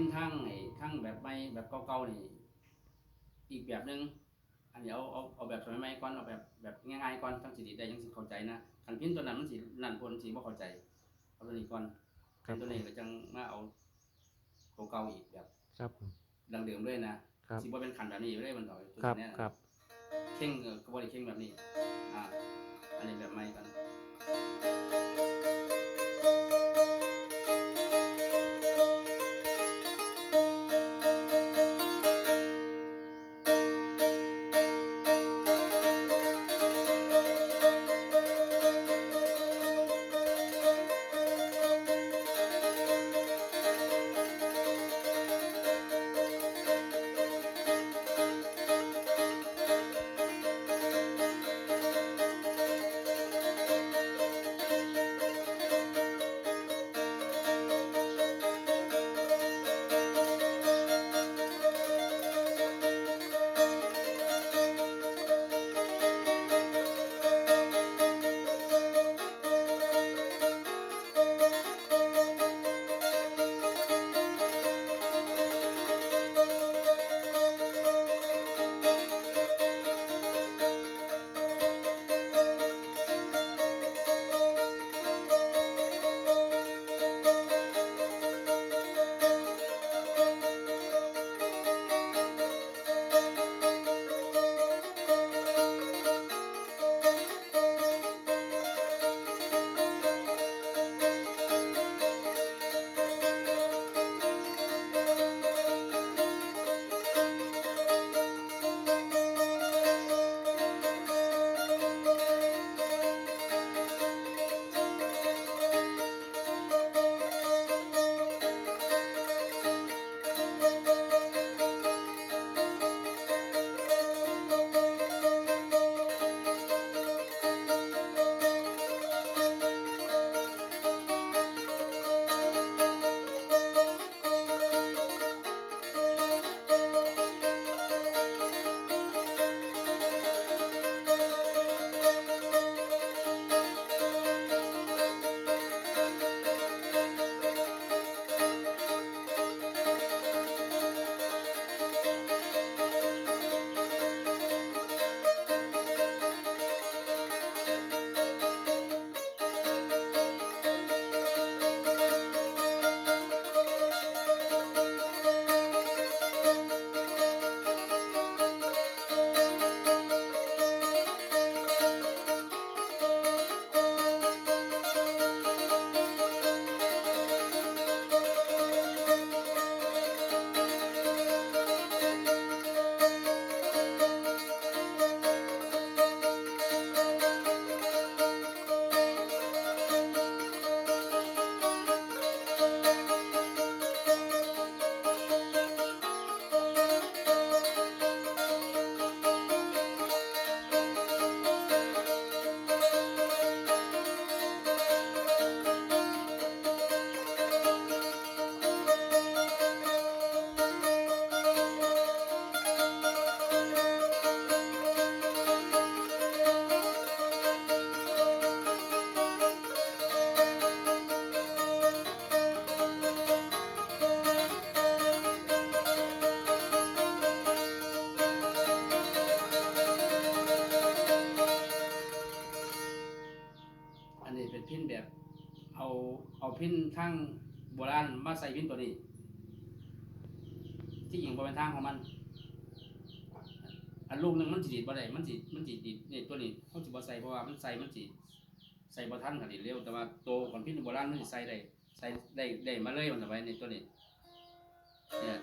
นทั้งไอ้ทั้งแบบใหม่แบบเก่าๆนี่อีกแบบหนึงอันนี้เอาเอาเอาแบบสมัยใหม่ก่อนเอาแบบแบบง่ายๆก่อนทั้งสิได้ยังสิเข้าใจนะคันพินตัวนั้นมันสินั่นคนสิบ่เข้าใจเอาตัวนี้ก่อนครับตัวนี้ก็จังมาเอาตัวเก่าอีกแบบครับผม ดังเดิมเลยนะครับ สิบ่เป็นขันแบบนี้เลยมันต่อตัวครับเนี้ยครับ เข่งเออก็บ่ได้เข่งแบบนี้ อ่า อันนี้เป็นพินแบบ เอาเอาพินทั้งโบราณมาใส่พินตัวนี้ ที่หญิงบ่เป็นทางของมัน อันลูกหนึงมันสิดีดบ่ได้มันสิมันสิดีดนี่ตัวนี้เขาสิบ่ใส่เพราะว่ามันใส่มันสิใส่บ่ทันก็ดีดเร็วแต่ว่าโตก่อนพินโบราณมันสิใส่ได้ใส่ได้ได้มาเลยมันเอาไว้ในตัวนี้เนี่ย